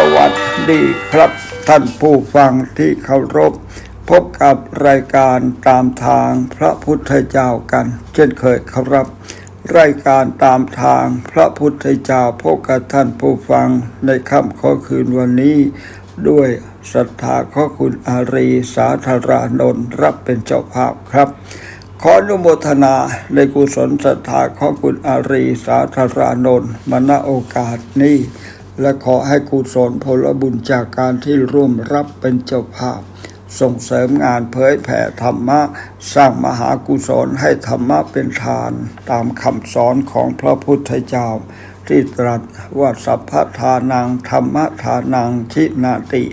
สวัสดีครับท่านผู้ฟังที่เคารพ พบกับรายการตามทางพระพุทธเจ้ากัน เช่นเคยครับ รายการตามทางพระพุทธเจ้าพบกับท่านผู้ฟังในค่ำข้อคืนวันนี้ ด้วยศรัทธาข้อคุณอารีสาธารานนท์รับเป็นเจ้าภาพครับ ขออนุโมทนาในกุศลศรัทธาข้อคุณอารีสาธารานนท์มาณโอกาสนี้ และขอให้กุศลผลบุญจากการที่ร่วมรับเป็นเจ้าภาพ ส่งเสริมงานเผยแผ่ธรรมะ สร้างมหากุศลให้ธรรมะเป็นทาน ตามคำสอนของพระพุทธเจ้า ที่ตรัสว่าสัพพทานังธรรมทานังชินาติ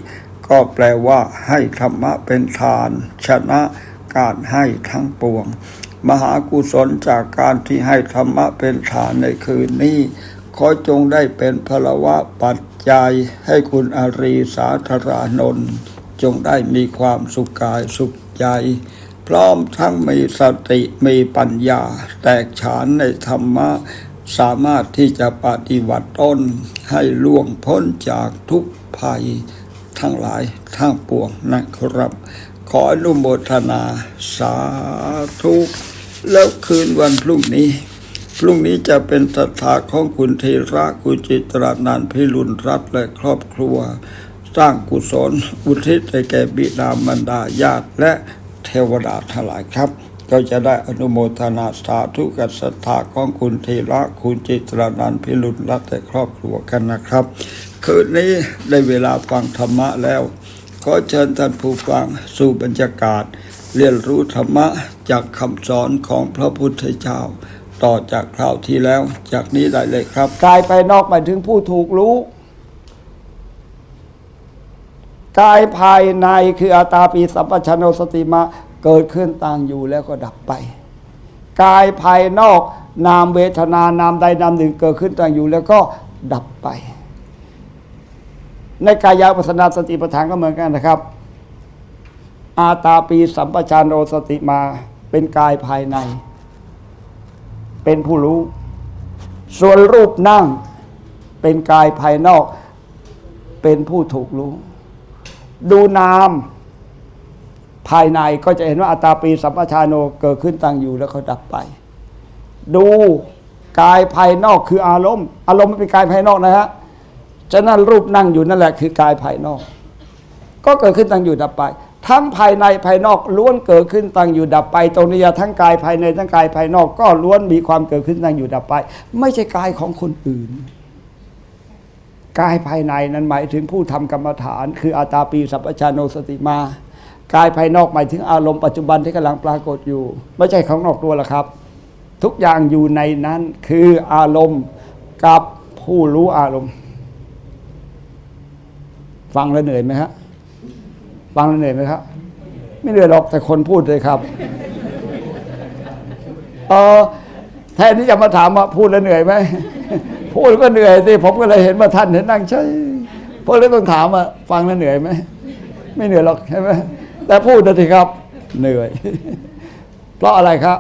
ก็แปลว่าให้ธรรมะเป็นทาน ชนะการให้ทั้งปวง มหากุศลจากการที่ให้ธรรมะเป็นทานในคืนนี้ ขอจงได้เป็นพลวะปัจจัยให้คุณอารีสาธารานนท์จงได้มีความสุขกายสุขใจพร้อมทั้งมีสติมีปัญญา แตกฉานในธรรมะ สามารถที่จะปฏิบัติต้น ให้ล่วงพ้นจากทุกภัย ทั้งหลายทั้งปวงนะครับ ขออนุโมทนาสาธุแล้วคืนวันพรุ่งนี้ พรุ่งนี้จะเป็นศรัทธาของคุณธีระคุณจิตรานันพิรุณรัตและครอบครัว สร้างกุศลอุทิศให้แก่บิดามารดาญาติและเทวดาทั้งหลายครับ ก็จะได้อนุโมทนาสาธุกับศรัทธาของคุณธีระคุณจิตรานันพิรุณรัตและครอบครัวกันนะครับ คืนนี้ได้เวลาฟังธรรมะแล้ว ขอเชิญท่านผู้ฟังสู่บรรยากาศ เรียนรู้ธรรมะจากคำสอนของพระพุทธเจ้า ต่อจากคราวที่แล้ว จากนี้ได้เลยครับ กายไปนอกหมายถึงผู้ถูกรู้ กายภายในคืออาตาปีสัมปชัญโนสติมาเกิดขึ้นตั้งอยู่แล้วก็ดับไป กายภายนอกนามเวทนานามใดนามหนึ่งเกิดขึ้นตั้งอยู่แล้วก็ดับไป ในกายาปัสนาสติปัฏฐานก็เหมือนกันนะครับ อาตาปีสัมปชัญโนสติมาเป็นกายภายใน เป็นผู้รู้ ส่วนรูปนั่งเป็นกายภายนอก เป็นผู้ถูกรู้ ดูนามภายในก็จะเห็นว่าอัตตาปีสัมปชานโนเกิดขึ้นตั้งอยู่แล้วก็ดับไป ดูกายภายนอกคืออารมณ์ อารมณ์ไมันเป็นกายภายนอกนะฮะฉะนั้นรูปนั่งอยู่นั่นแหละคือกายภายนอก ก็เกิดขึ้นตั้งอยู่ดับไป ทั้งภายในภายนอกล้วนเกิดขึ้นตั้งอยู่ดับไป ตรงนี้ทั้งกายภายในทั้งกายภายนอกก็ล้วนมีความเกิดขึ้นตั้งอยู่ดับไป ไม่ใช่กายของคนอื่นกายภายในนั้นหมายถึงผู้ทำกรรมฐาน คืออาตาปีสัพพชาโนสติมากายภายนอกหมายถึงอารมณ์ปัจจุบันที่กำลังปรากฏอยู่ ไม่ใช่ของนอกตัวหรอกครับ ทุกอย่างอยู่ในนั้นคืออารมณ์กับผู้รู้อารมณ์ ฟังแล้วเหนื่อยไหมครับ ฟังแล้วเหนื่อยไหมครับ ไม่เหนื่อยหรอกแต่คนพูดเลยครับเออแทนที่จะมาถามว่าพูดแล้วเหนื่อยไหมพูดก็เหนื่อยสิผมก็เลยเห็นว่าท่านเห็นนั่งใช่เพราะเลยต้องถามว่าฟังแล้วเหนื่อยไหมไม่เหนื่อยหรอกใช่ไหมแต่พูดนะสิครับเหนื่อย เพราะอะไรครับ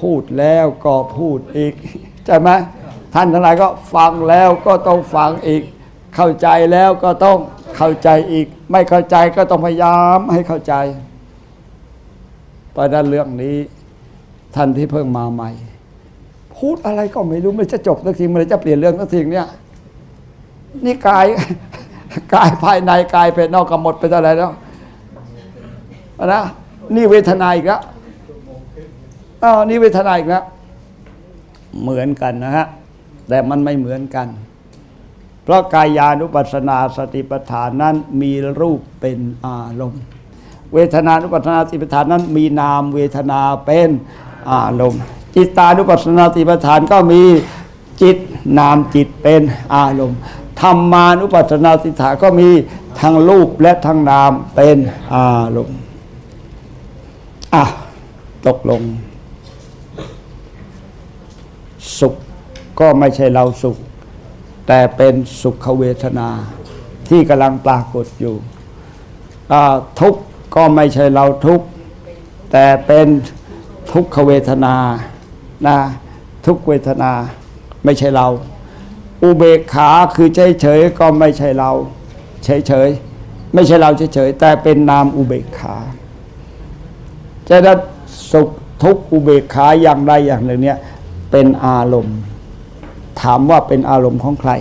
พูดแล้วก็พูดอีกใช่ไหมท่านทั้งหลายก็ฟังแล้วก็ต้องฟังอีก เข้าใจแล้วก็ต้องเข้าใจอีก ไม่เข้าใจก็ต้องพยายามให้เข้าใจเพราะนั้นเรื่องนี้ท่านที่เพิ่งมาใหม่ พูดอะไรก็ไม่รู้ไม่จะจบสักทีมันจะเปลี่ยนเรื่องสักทีเนี่ยนี่กายกายภายในกายภายนอกก็หมดไปเท่าไหร่แล้วนะนี่เวทนาอีกแล้วอ้าวนี่เวทนาอีกแล้วเหมือนกันนะฮะแต่มันไม่เหมือนกัน เพราะกายานุปัสสนาสติปัฏฐานนั้นมีรูปเป็นอารมณ์ เวทนานุปัสสนาสติปัฏฐานนั้นมีนามเวทนาเป็นอารมณ์ จิตตานุปัสสนาสติปัฏฐานก็มีจิตนามจิตเป็นอารมณ์ธรรมานุปัสสนาสติฐานก็มีทั้งรูปและทั้งนามเป็นอารมณ์อะตกลง สุขก็ไม่ใช่เราสุข แต่เป็นสุขเวทนาที่กำลังปรากฏอยู่ทุกข์ก็ไม่ใช่เราทุกข์แต่เป็นทุกขเวทนานะทุกเวทนาไม่ใช่เรา อุเบกขาคือเฉยเฉยก็ไม่ใช่เราเฉยเฉยไม่ใช่เราเฉยเฉยแต่เป็นนามอุเบกขาจะได้สุขทุกขอุเบกขาอย่างใดอย่างหนึ่งเนี่ยเป็นอารมณ์ ถามว่าเป็นอารมณ์ของใคร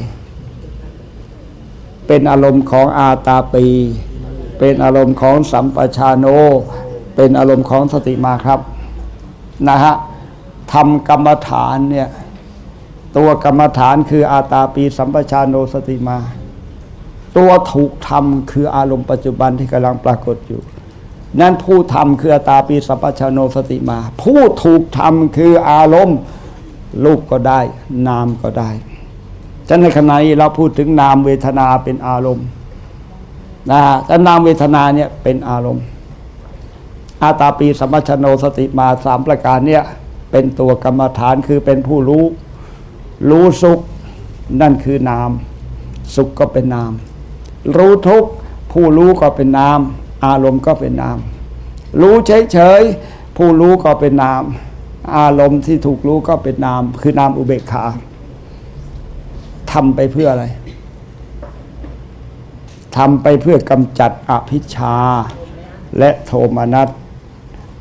เป็นอารมณ์ของอาตาปี เป็นอารมณ์ของสัมปชานโน เป็นอารมณ์ของสติมาครับนะฮะทำกรรมฐานเนี่ยตัวกรรมฐานคืออาตาปีสัมปชานโนสติมา ตัวถูกทำคืออารมณ์ปัจจุบันที่กำลังปรากฏอยู่ นั่นผู้ทำคืออาตาปีสัมปชานโนสติมา ผู้ถูกทำคืออารมณ์ รูปก็ได้ นามก็ได้ฉะนั้นในขณะนี้เราพูดถึงนามเวทนาเป็นอารมณ์นะแต่นามเวทนาเนี่ยเป็นอารมณ์ อาตาปีสัมปชนโนสติมาสามประการเนี่ยเป็นตัวกรรมฐานคือเป็นผู้รู้ รู้สุขนั่นคือนาม สุขก็เป็นนาม รู้ทุกผู้รู้ก็เป็นนาม อารมณ์ก็เป็นนาม รู้เฉยๆผู้รู้ก็เป็นนาม อารมณ์ที่ถูกรู้ก็เป็นนาม คือนามอุเบกขาทำไปเพื่ออะไรทำไปเพื่อกำจัดอภิชาและโทมนัส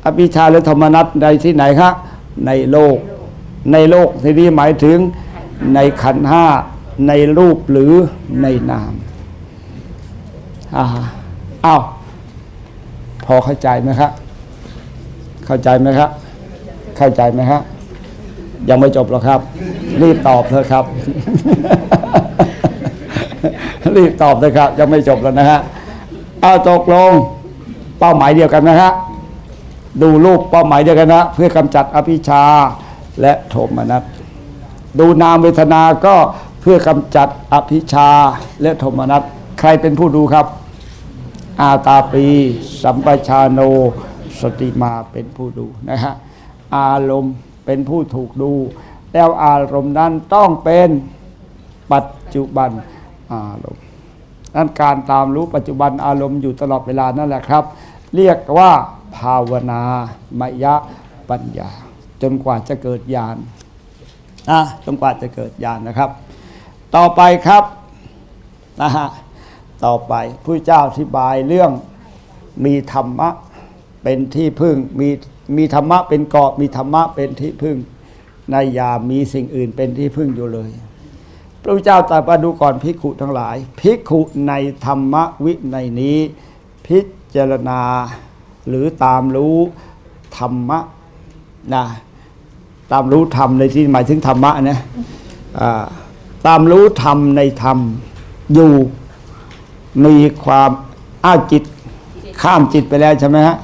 อภิชาและโทมนัสในที่ไหนครับในโลก ในโลกที่นี้หมายถึงในขันห้าในรูปหรือในนามอ่าอ้าวพอเข้าใจไหมครับ เข้าใจไหมครับ เข้าใจไหมครับยังไม่จบหรอกครับ รีบตอบเถอะครับ รีบตอบเลยครับ ยังไม่จบแล้วนะฮะเอาตกลงเป้าหมายเดียวกันนะฮะดูรูปเป้าหมายเดียวกันนะ เพื่อกำจัดอภิชาและโทมนัสดูนามเวทนาก็เพื่อกำจัดอภิชาและโทมนัสใครเป็นผู้ดูครับ อาตาปี สัมปชาโน สติมาเป็นผู้ดูนะฮะ อารมณ์เป็นผู้ถูกดู แล้วอารมณ์นั้นต้องเป็นปัจจุบันอารมณ์นั้นการตามรู้ปัจจุบันอารมณ์อยู่ตลอดเวลานั่นแหละครับ เรียกว่าภาวนามยะปัญญา จนกว่าจะเกิดญาณนะจนกว่าจะเกิดญาณนะครับ ต่อไปครับนะฮะต่อไปผู้เจ้าอธิบายเรื่องมีธรรมะเป็นที่พึ่งมี มีธรรมะเป็นเกาะมีธรรมะเป็นที่พึ่งในยามมีสิ่งอื่นเป็นที่พึ่งอยู่เลย พระพุทธเจ้าตรัสมาดูก่อนภิกขุทั้งหลาย ภิกขุในธรรมวิในนี้ พิจารณาหรือตามรู้ธรรมะนะตามรู้ธรรมในที่หมายถึงธรรมะนะตามรู้ธรรมในธรรมอยู่มีความอ้าวจิตข้ามจิตไปแล้วใช่ไหมฮะ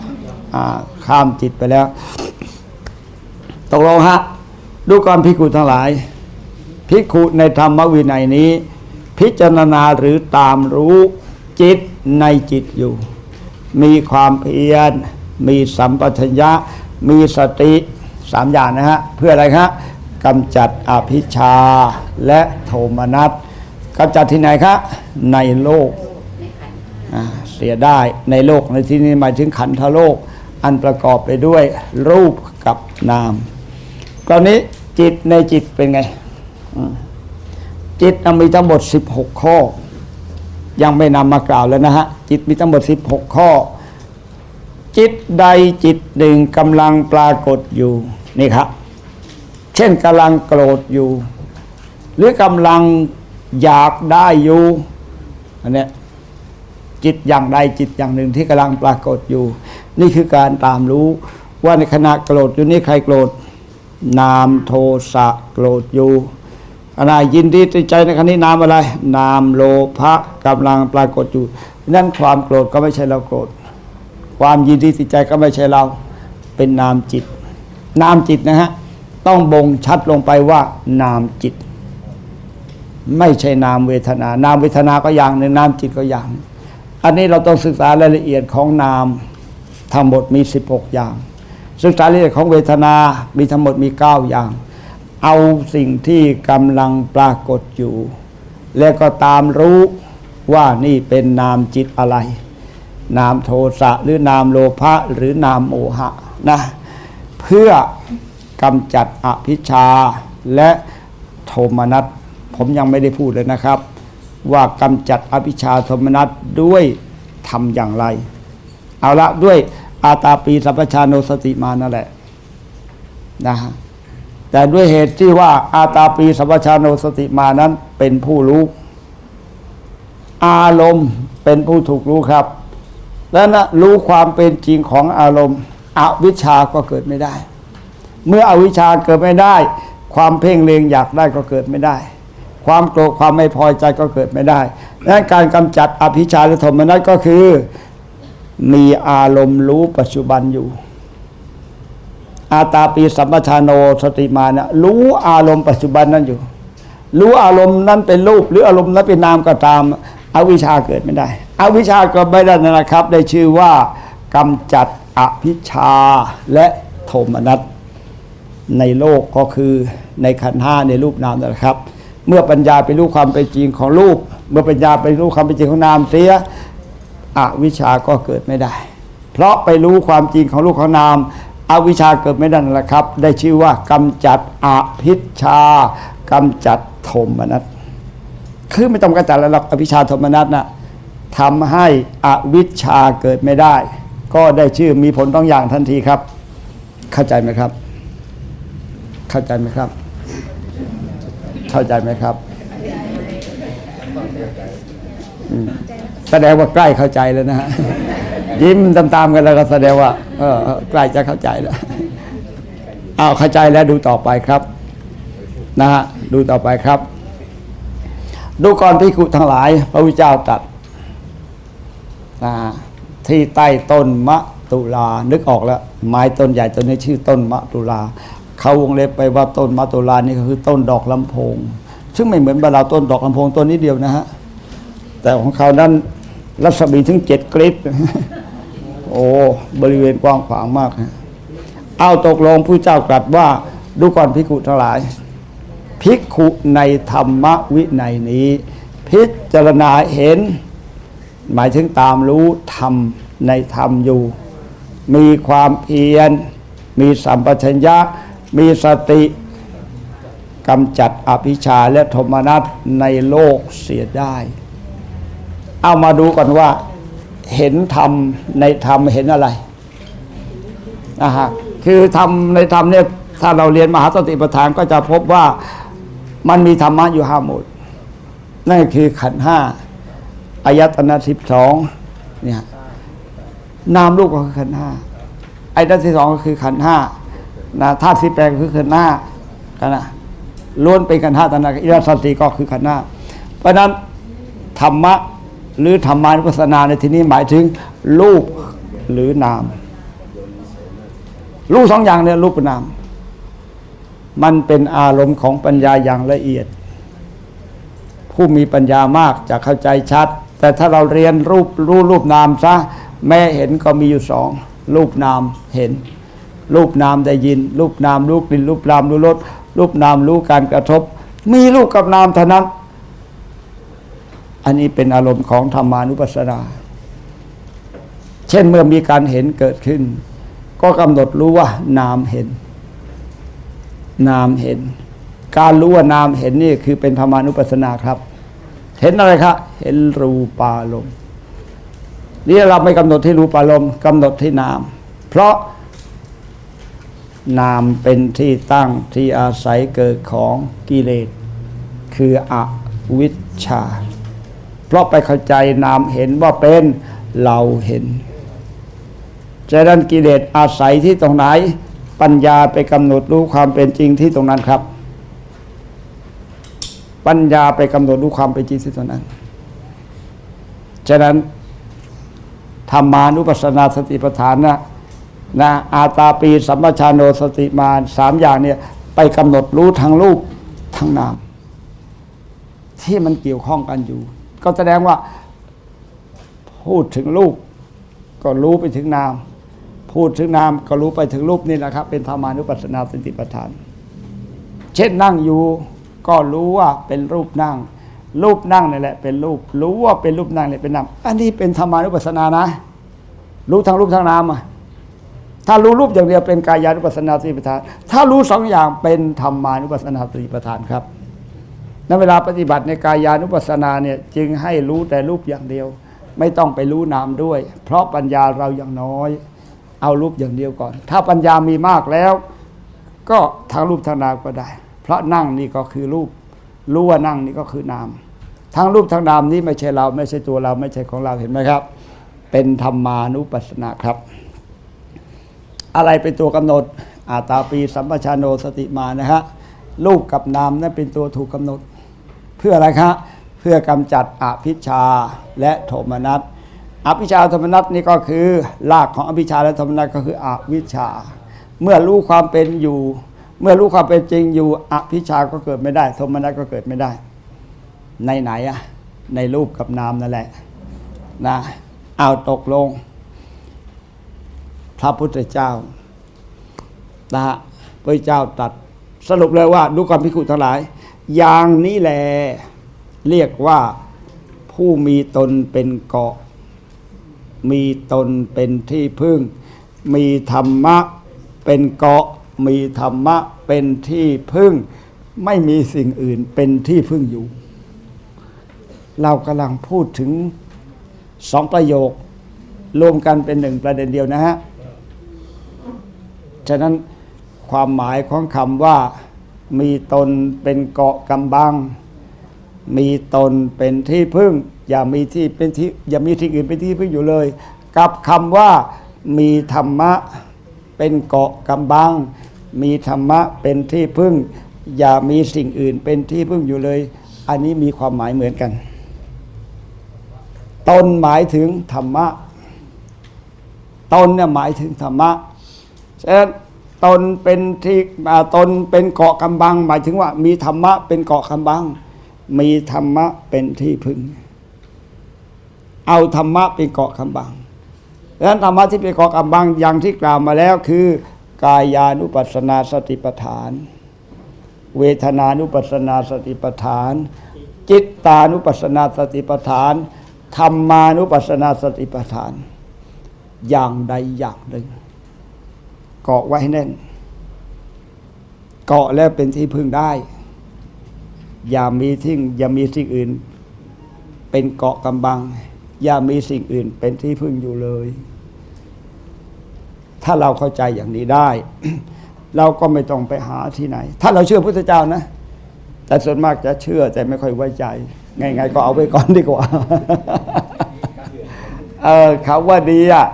ข้ามจิตไปแล้ว ตกลงฮะดูก่อนพิกุทั้งหลายพิกุในธรรมวินัยนี้ พิจารณาหรือตามรู้จิตในจิตอยู่ มีความเพียร มีสัมปชัญญะ มีสติสามอย่างนะฮะ เพื่ออะไรครับกำจัดอภิชาและโทมนัสกำจัดที่ไหนครับในโลกเสียได้ในโลกในที่นี้หมายถึงขันธโลก อันประกอบไปด้วยรูปกับนามตอนนี้จิตในจิตเป็นไง จิตมีทั้งหมด 16 ข้อ ยังไม่นำมากล่าวแล้วนะฮะ จิตมีทั้งหมด 16 ข้อ จิตใดจิตหนึ่งกำลังปรากฏอยู่นี่ครับ เช่นกำลังโกรธอยู่ หรือกำลังอยากได้อยู่อันเนี้ยจิตอย่างใดจิตอย่างหนึ่งที่กำลังปรากฏอยู่ นี่คือการตามรู้ว่าในขณะโกรธอยู่นี่ใครโกรธนามโทสะโกรธอยู่อะไรยินดีติใจในขณะนี้นามอะไร นามโลภะกำลังปรากฏอยู่นั่นความโกรธก็ไม่ใช่เราโกรธ ความยินดีติใจก็ไม่ใช่เรา เป็นนามจิต นามจิตนะฮะต้องบ่งชัดลงไปว่า นามจิต ไม่ใช่นามเวทนา นามเวทนาก็อย่างหนึ่งนามจิตก็อย่าง อันนี้เราต้องศึกษารายละเอียดของนาม ทั้งหมดมี 16 อย่างศึกษารายละเอียดของเวทนามีทั้งหมดมี 9 อย่าง เอาสิ่งที่กำลังปรากฏอยู่ แล้วก็ตามรู้ว่านี่เป็นนามจิตอะไร นามโทสะหรือนามโลภะหรือนามโมหะนะเพื่อกำจัดอภิชาและโทมนัสผมยังไม่ได้พูดเลยนะครับ ว่ากำจัดอภิชชาโทมนัสด้วยทำอย่างไร เอาละด้วย อาตาปีสัพพชาโนสติมานั่นแหละนะฮะแต่ด้วยเหตุที่ว่าอาตาปีสัพพชาโนสติมานั้นเป็นผู้รู้ อารมณ์เป็นผู้ถูกรู้ครับ และนะรู้ความเป็นจริงของอารมณ์ อวิชชาก็เกิดไม่ได้ เมื่ออวิชชาเกิดไม่ได้ ความเพ่งเลงอยากได้ก็เกิดไม่ได้ ความโกรธความไม่พอใจก็เกิดไม่ได้ดังนั้นการกำจัดอภิชาหรือโทมนัสก็คือ มีอารมณ์รู้ปัจจุบันอยู่ อาตาปีสัมปชานโนสติมานะรู้อารมณ์ปัจจุบันนั้นอยู่ รู้อารมณ์นั้นเป็นรูป หรืออารมณ์นั้นเป็นนามก็ตามอวิชชาเกิดไม่ได้อวิชชาเกิดไม่ได้นะครับ ได้ชื่อว่ากำจัดอภิชาและโทมนัสในโลกก็คือในขันห้าในรูปนามนั่นแหละครับ เมื่อปัญญาไปรู้ความเป็นจริงของรูป เมื่อปัญญาไปรู้ความเป็นจริงของนามเสีย อวิชาก็เกิดไม่ได้ เพราะไปรู้ความจริงของรูปของนามอวิชาเกิดไม่ได้นั่นแหละครับ ได้ชื่อว่ากำจัดอภิชากำจัดโทมนัสคือไม่ต้องกำจัดแล้วหรอกอภิชาโทมนัสนะทำให้อวิชาเกิดไม่ได้ ก็ได้ชื่อมีผลต้องอย่างทันทีครับ เข้าใจไหมครับ เข้าใจไหมครับ เข้าใจไหมครับ แสดงว่าใกล้เข้าใจแล้วนะฮะยิ้มตามๆกันแล้วก็แสดงว่าเออเออใกล้จะเข้าใจแล้วเอาวเข้าใจแล้วดูต่อไปครับ นะฮะดูต่อไปครับ ดูก่อนพิคุทั้งหลาย พระพุทธเจ้าตรัดนะที่ใต้ต้นมะตุลานึกออกแล้ว ไม้ต้นใหญ่ต้นนี้ชื่อต้นมะตุลาเขาวงเล็บไปว่าต้นมะตุลานี่ก็คือต้นดอกลำโพง ซึ่งไม่เหมือนบ้านเราต้นดอกลำโพงต้นนี้เดียวนะฮะแต่ของเขานั้น รัศมีถึงเจ็ดกริปโอ้บริเวณกว้างขวางมากฮะเอาตกลงผู้เจ้ากรัสว่า ดูก่อนพิคุทั้งหลาย ภิกขุในธรรมวินัยนี้ พิจารณาเห็น หมายถึงตามรู้ธรรมในธรรมอยู่ มีความเพียร มีสัมปชัญญะ มีสติกำจัดอภิชาและโทมนัสในโลกเสียได้ เอามาดูก่อนว่า เห็นธรรมในธรรมเห็นอะไรนะฮะคือธรรมในธรรมเนี่ยถ้าเราเรียนมหาสติปัฏฐานก็จะพบว่ามันมีธรรมะอยู่ห้าหมวดนั่นคือขันธ์ห้าอายตนะสิบสองเนี่ยนามรูปก็คือขันธ์ห้าอายตนะที่สองก็คือขันธ์ห้านะธาตุสิบแปดก็คือขันธ์ห้ากันนะล้วนเป็นขันธ์ห้าตนะอิรัสติก็คือขันธ์ห้าเพราะนั้นธรรมะ หรือธรรมานุปัสสนาในที่นี้หมายถึง รูปหรือนาม รูปสองอย่างเนี่ยรูปกับนาม มันเป็นอารมณ์ของปัญญาอย่างละเอียด ผู้มีปัญญามากจะเข้าใจชัด แต่ถ้าเราเรียนรูปรู้รูปนามซะแม่เห็นก็มีอยู่สองรูปนามเห็น รูปนามได้ยิน รูปนามรู้กลิ่นรูปนามรู้รสรูปนามรู้การกระทบ มีรูปกับนามเท่านั้น อันนี้เป็นอารมณ์ของธรรมานุปัสสนาเช่นเมื่อมีการเห็นเกิดขึ้น ก็กำหนดรู้ว่า นามเห็น นามเห็น การรู้ว่านามเห็นนี่คือเป็นธรรมานุปัสสนาครับ เห็นอะไรครับเห็นรูปารมณ์นี่เราไม่กำหนดที่รูปารมณ์กำหนดที่นาม เพราะนามเป็นที่ตั้งที่อาศัยเกิดของกิเลส คืออวิชชา ราะไปเข้าใจนามเห็นว่าเป็นเราเห็นฉะนั้นกิเลสอาศัยที่ตรงไหน ปัญญาไปกำหนดรู้ความเป็นจริงที่ตรงนั้นครับ ปัญญาไปกำหนดรู้ความเป็นจริงที่ตรงนั้น ฉะนั้นธรรมานุปัสสนาสติปัฏฐานนะนะอาตาปีสัมปชานโนสติมาสามอย่างเนี่ยไปกำหนดรู้ทั้งรูปทั้งนามที่มันเกี่ยวข้องกันอยู่ ก็แสดงว่า พูดถึงรูป ก็รู้ไปถึงนาม พูดถึงนามก็รู้ไปถึงรูปนี่แหละครับ เป็นธรรมานุปัสสนาสติปัฏฐาน เช่นนั่งอยู่ก็รู้ว่าเป็นรูปนั่ง รูปนั่งนี่แหละ เป็นรูป รู้ว่าเป็นรูปนั่งเนี่ยเป็นนามอันนี้เป็นธรรมานุปัสสนานะ รู้ทั้งรูปทั้งนามอะถ้ารู้รูปอย่างเดียวเป็นกายานุปัสสนาสติปัฏฐาน ถ้ารู้สองอย่างเป็นธรรมานุปัสสนาสติปัฏฐานครับ นั้นเวลาปฏิบัติในกายานุปัสสนาเนี่ยจึงให้รู้แต่รูปอย่างเดียว ไม่ต้องไปรู้นามด้วย เพราะปัญญาเราอยังน้อย เอารูปอย่างเดียวก่อน ถ้าปัญญามีมากแล้ว ก็ทางรูปทางนามก็ได้ เพราะนั่งนี่ก็คือรูป รู้ว่านั่งนี่ก็คือนามทั้งรูปทั้งนามนี้ไม่ใช่เราไม่ใช่ตัวเราไม่ใช่ของเราเห็นไหมครับ เป็นธรรมานุปัสสนาครับ อะไรเป็นตัวกำหนดอาตาปีสัมปชานโนสติมานะฮะรูปกับนามนั่นเป็นตัวถูกกำหนด พื่ออะไรครับเพื่อกำจัดอภิชาและโทมนัสอภิชาโทมนัสนี่ก็คือรากของอภิชาและโทมนัสก็คืออวิชชา เมื่อรู้ความเป็นอยู่ เมื่อรู้ความเป็นจริงอยู่อภิชาก็เกิดไม่ได้โทมนัสก็เกิดไม่ได้ ในไหนอะในรูปกับนามนั่นแหละนะเอาตกลง พระพุทธเจ้านะพระเจ้าตัดสรุปเลยว่าดูความพิคุทั้งหลาย อย่างนี้แหลเรียกว่าผู้มีตนเป็นเกาะ มีตนเป็นที่พึ่ง มีธรรมะเป็นเกาะ มีธรรมะเป็นที่พึ่ง ไม่มีสิ่งอื่นเป็นที่พึ่งอยู่ เรากำลังพูดถึงสองประโยค รวมกันเป็นหนึ่งประเด็นเดียวนะฮะ ฉะนั้นความหมายของคำว่า มีตนเป็นเกาะกำบัง มีตนเป็นที่พึ่ง อย่ามีที่เป็นที่อย่ามีที่อื่นเป็นที่พึ่งอยู่เลย กับคำว่า มีธรรมะเป็นเกาะกำบัง มีธรรมะเป็นที่พึ่ง อย่ามีสิ่งอื่นเป็นที่พึ่งอยู่เลย อันนี้มีความหมายเหมือนกัน ตนหมายถึงธรรมะ ตนเนี่ยหมายถึงธรรมะฉะนั้น ตนเป็นที่ตนเป็นเกาะกำบัง หมายถึงว่า มีธรรมะเป็นเกาะกำบัง มีธรรมะเป็นที่พึ่ง เอาธรรมะเป็นเกาะกำบังดังนั้นธรรมะที่เป็นเกาะกำบังอย่างที่กล่าวมาแล้วคือ กายานุปัสสนาสติปัฏฐาน เวทนานุปัสสนาสติปัฏฐาน จิตตานุปัสสนาสติปัฏฐานธรรมานุปัสสนาสติปัฏฐาน อย่างใดอย่างหนึ่ง เกาะไว้ให้แน่น เกาะแล้วเป็นที่พึ่งได้ อย่ามีทิ้งอย่ามีสิ่งอื่น เป็นเกาะกำบัง อย่ามีสิ่งอื่น เป็นที่พึ่งอยู่เลย ถ้าเราเข้าใจอย่างนี้ได้ เราก็ไม่ต้องไปหาที่ไหน ถ้าเราเชื่อพระพุทธเจ้านะ แต่ส่วนมากจะเชื่อแต่ไม่ค่อยไว้ใจไงๆก็เอาไว้ก่อนดีกว่า เออเขาว่าดีอะ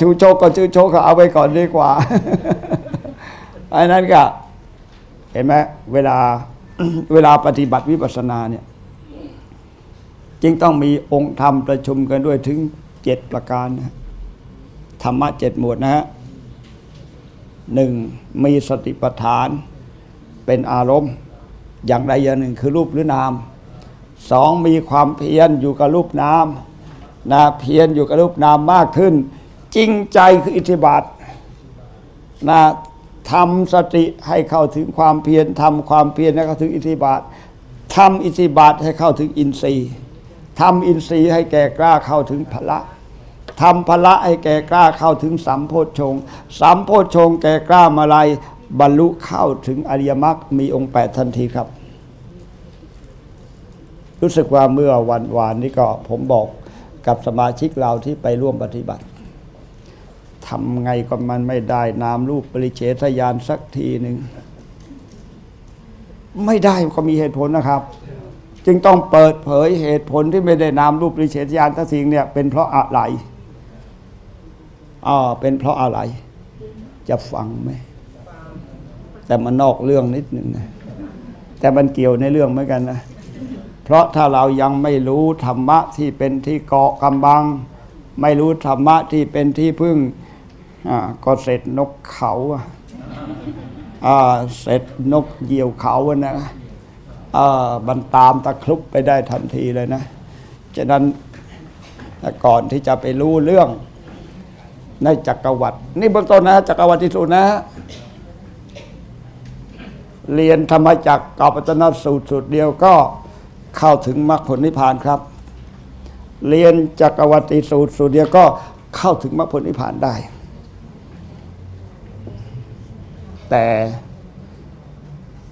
ชูโชคก็ชูโชคก็เอาไว้ก่อนดีกว่าอันนั้นก็ เห็นไหมเวลาเวลาปฏิบัติวิปัสสนาเนี่ยจึงต้องมีองค์ธรรมประชุมกันด้วยถึงเจ็ดประการนะธรรมะเจ็ดหมวดนะฮะหนึ่งมีสติปัฏฐาน เป็นอารมณ์ อย่างใดอย่างหนึ่งคือรูปหรือนามสองมีความเพียรอยู่กับรูปนามนะเพียรอยู่กับรูปนามมากขึ้น จริงใจคืออิทธิบาทนะทำสติให้เข้าถึงความเพียรทำความเพียรให้เข้าถึงอิทธิบาททำอิทธิบาทให้เข้าถึงอินทรีย์ทำอินทรีย์ให้แก่กล้าเข้าถึงพละทำพละให้แก่กล้าเข้าถึงสัมโพชงสัมโพชงแก่กล้ามาลัยบรรลุเข้าถึงอริยมรรคมีองค์แปดทันทีครับ รู้สึกว่าเมื่อวันวานนี้ก็ผมบอกกับสมาชิกเราที่ไปร่วมปฏิบัติ ทำไงก็มันไม่ได้นามรูปปริเฉทญาณสักทีหนึ่งไม่ได้ก็มีเหตุผลนะครับ จึงต้องเปิดเผยเหตุผลที่ไม่ได้นามรูปปริเฉทญาณสักทีเนี่ย เป็นเพราะอะไรอ่าเป็นเพราะอะไร จะฟังไหมแต่มันนอกเรื่องนิดหนึ่งนะแต่มันเกี่ยวในเรื่องเหมือนกันนะเพราะถ้าเรายังไม่รู้ธรรมะที่เป็นที่เกาะกำบัง ไม่รู้ธรรมะที่เป็นที่พึ่ง ก็เสร็จนกเขาอ่าเสร็จนกเหยี่ยวเขานะอ่ามันตามตะครุบไปได้ทันทีเลยนะฉะนั้นก่อนที่จะไปรู้เรื่องในจักรวรรดินี่เบื้องต้นนะจักรวรรดิที่สุดนะ เรียนธรรมจักรกับปัจนสูตรสูตรเดียวก็เข้าถึงมรรคผลนิพพานครับ เรียนจักรวัติสูตรสูตรเดียวก็เข้าถึงมรรคผลนิพพานได้ แต่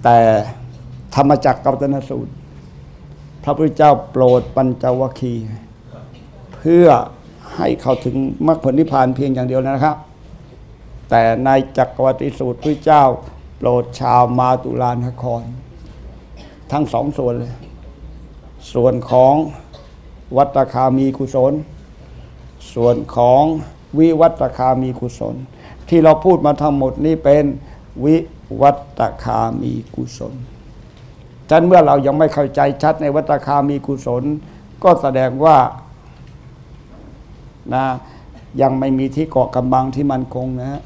แต่ธรรมจักรกัตนสูตร พระพุทธเจ้าโปรดปัญจวัคคีย์เพื่อให้เขาถึงมรรคผลนิพพานเพียงอย่างเดียวนะครับ แต่ในจักรวัติสูตรพระเจ้าโปรดชาวมาตุลานคร ทั้งสองส่วนเลย ส่วนของวัตคามีกุศล ส่วนของวิวัตคามีกุศล ที่เราพูดมาทั้งหมดนี้เป็น วิวัตคามีกุศลฉะนั้นเมื่อเรายังไม่เข้าใจชัดในวัตคามีกุศล ก็แสดงว่านะยังไม่มีที่เกาะกำบังที่มันคงนะฮะ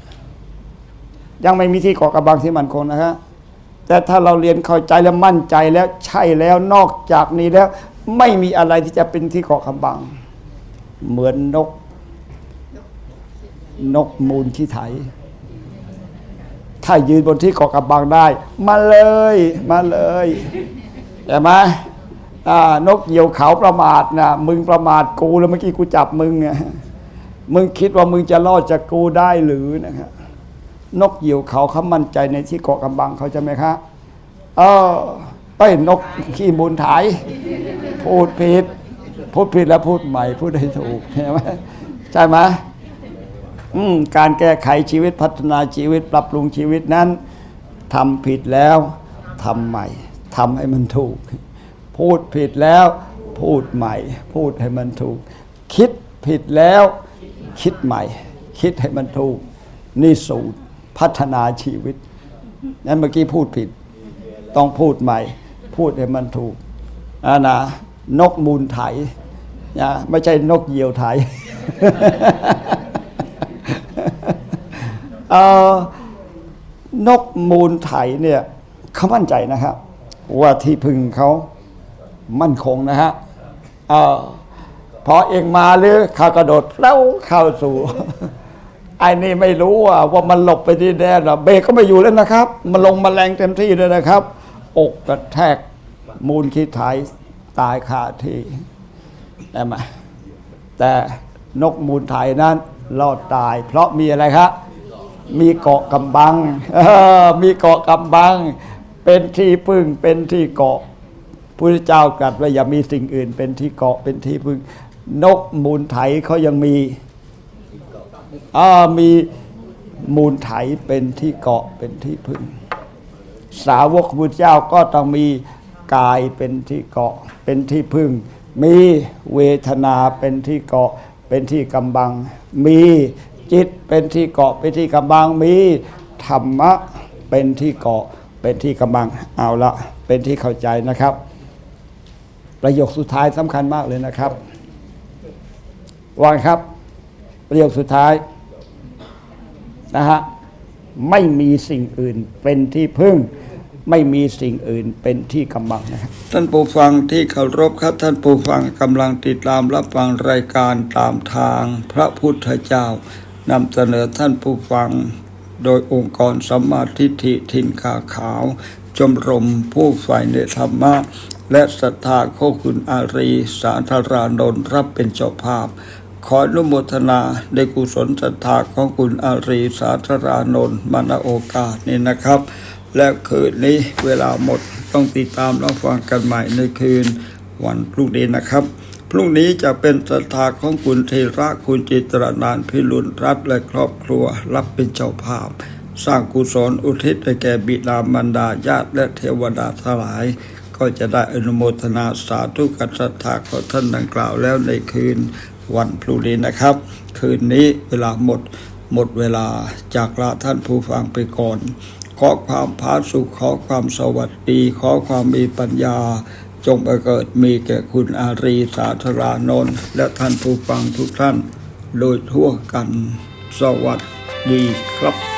ยังไม่มีที่เกาะกำบังที่มันคงนะฮะแต่ถ้าเราเรียนเข้าใจแล้วมั่นใจแล้วใช่แล้วนอกจากนี้แล้ว ไม่มีอะไรที่จะเป็นที่เกาะกำบัง เหมือนนก นกมูลขี้ไถ ถ้ายืนบนที่เกาะกำบังได้ มาเลยมาเลยใช่ไหมนกเหยี่ยวเขาประมาทนะมึงประมาทกูแล้วเมื่อกี้กูจับมึงไงมึงคิดว่ามึงจะรอดจากกูได้หรือนะครับนกเหยี่ยวเขาเขามั่นใจในที่เกาะกำบังเขาใช่ไหมครับเออเอ้ยนกขี้มูลไถพูดผิดพูดผิดแล้วพูดใหม่พูดให้ถูกใช่ไหมใช่ไหม การแก้ไขชีวิตพัฒนาชีวิตปรับปรุงชีวิตนั้นทำผิดแล้วทำใหม่ทำให้มันถูก พูดผิดแล้วพูดใหม่ พูดให้มันถูก คิดผิดแล้วคิดใหม่ คิดให้มันถูก นี่สูตรพัฒนาชีวิต นั้นเมื่อกี้พูดผิด ต้องพูดใหม่ พูดให้มันถูกอ่านะนกมูลไถนะไม่ใช่นกเหยี่ยวไถ นกมูลไถเนี่ยเขามั่นใจนะครับ ว่าที่พึ่งเขามั่นคงนะฮะพอเองมาหรือข้ากระโดดแล้วเข้าสู่ไอ้นี่ไม่รู้ว่าว่ามันหลบไปที่แดนอเบรกก็ไม่อยู่แล้วนะครับ มันลงมาแรงเต็มที่เลยนะครับ อกกระแทกมูลขี้ไถตายคาที่ได้ไหมแต่นกมูลไถนั้นรอดตาย เพราะมีอะไรครับ มีเกาะกำบังมีเกาะกำบัง เป็นที่พึ่งเป็นที่เกาะพระเจ้าตรัสว่าอย่ามีสิ่งอื่น เป็นที่เกาะเป็นที่พึ่ง นกมูลไถเขายังมีมีมูลไถเป็นที่เกาะเป็นที่พึ่ง สาวกพุทธเจ้าก็ต้องมีกายเป็นที่เกาะเป็นที่พึ่ง มีเวทนาเป็นที่เกาะเป็นที่กำบัง มี จิตเป็นที่เกาะเป็นที่กำบังมีธรรมะเป็นที่เกาะเป็นที่กำบังเอาละเป็นที่เข้าใจนะครับ ประโยคสุดท้ายสำคัญมากเลยนะครับวางครับ ประโยคสุดท้ายนะฮะไม่มีสิ่งอื่นเป็นที่พึ่ง ไม่มีสิ่งอื่นเป็นที่กำบังนะครับท่านผู้ฟังที่เคารพครับ ท่านผู้ฟังกำลังติดตามรับฟังรายการตามทางพระพุทธเจ้า นำเสนอท่านผู้ฟัง โดยองค์กรสัมมาทิฏฐิทินขาขาว ชมรมผู้ฝ่ายในธรรมะ และศรัทธาโคคุณอารี สาธารานนท์รับเป็นเจ้าภาพ ขออนุโมทนาในกุศลศรัทธาของคุณอารีสาธารานนท์มาณโอกาสนี้นะครับ และคืนนี้เวลาหมดต้องติดตามรับฟังกันใหม่ในคืนวันพรุ่งนี้นะครับ พรุ่งนี้จะเป็นศรัทธาของคุณเทระคุณจิตรนานพิรุณรัตและครอบครัว รับเป็นเจ้าภาพ สร้างกุศลอุทิศให้แก่บิดามารดาญาติและเทวดาทั้งหลาย ก็จะได้อนุโมทนาสาธุกับศรัทธาของท่านดังกล่าวแล้วในคืนวันพรุ่งนี้นะครับ คืนนี้เวลาหมดหมดเวลาจากลาท่านผู้ฟังไปก่อน ขอความผาสุขขอความสวัสดี ขอความมีปัญญา จงบังเกิดมีแก่คุณอารีสาธารานนท์และท่านผู้ฟังทุกท่าน โดยทั่วกัน สวัสดีครับ